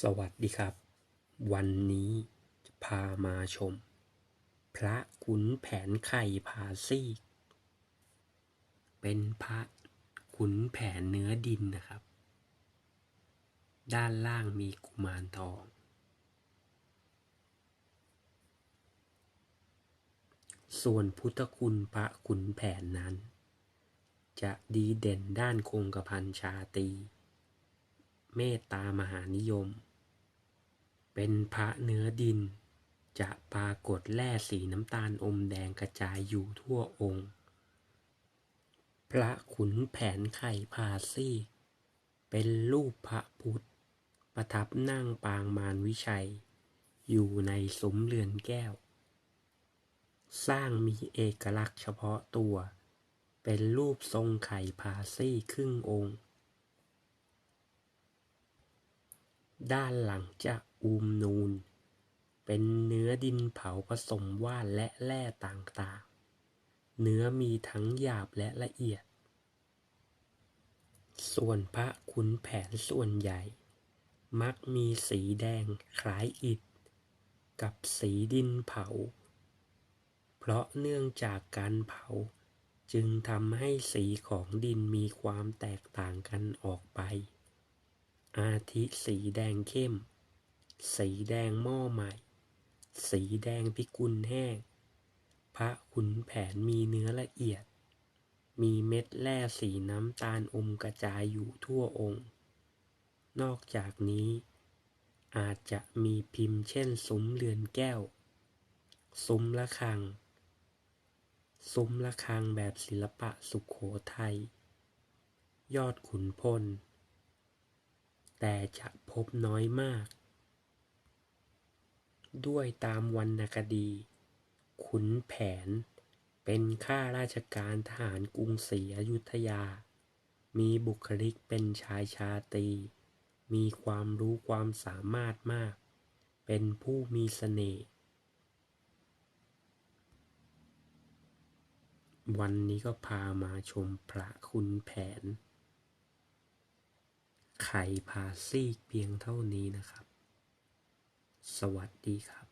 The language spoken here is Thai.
สวัสดีครับ วันนี้จะพามาชม พระขุนแผนไข่ผาซีก เป็นพระขุนแผนเนื้อดินนะครับ ด้านล่างมีกุมารทอง ส่วนพุทธคุณพระขุนแผนนั้น จะดีเด่นด้านคงกระพันชาตี เมตตามหานิยม เป็นพระเนื้อดิน จะปรากฏแร่สีน้ำตาลอมแดงกระจายอยู่ทั่วองค์ พระขุนแผนไข่พาซีกเป็นรูปพระพุทธ ประทับนั่งปางมารวิชัย อยู่ในซุ้มเรือนแก้ว สร้างมีเอกลักษณ์เฉพาะตัว เป็นรูปทรงไข่พาซี่ครึ่งองค์ ด้านหลังจะอูมนูน เป็นเนื้อดินเผาผสมว่านและแร่ต่างๆ เนื้อมีทั้งหยาบและละเอียด ส่วนพระขุนแผนส่วนใหญ่ มักมีสีแดงคล้ายอิฐ กับสีดินเผา เพราะเนื่องจากการเผาจึงทำให้สีของดินมีความแตกต่างกันออกไป อาทิสีแดงเข้ม สีแดงหม้อใหม่ สีแดงพิกุลแห้ง พระขุนแผนมีเนื้อละเอียด มีเม็ดแร่สีน้ำตาลอมกระจายอยู่ทั่วองค์ นอกจากนี้ อาจจะมีพิมพ์เช่นซุ้มเรือนแก้ว ซุ้มละฆัง ซุ้มละฆังแบบศิลปะสุขโขทัย ยอดขุนพล แต่จะพบน้อยมาก ด้วยตามวรรณคดี ขุนแผน เป็นข้าราชการทหารกรุงศรีอยุธยา มีบุคลิกเป็นชายชาตรี มีความรู้ความสามารถมาก เป็นผู้มีเสน่ห์วันนี้ก็พามาชมพระขุนแผน ไข่พาซีกเพียงเท่านี้นะครับ สวัสดีครับ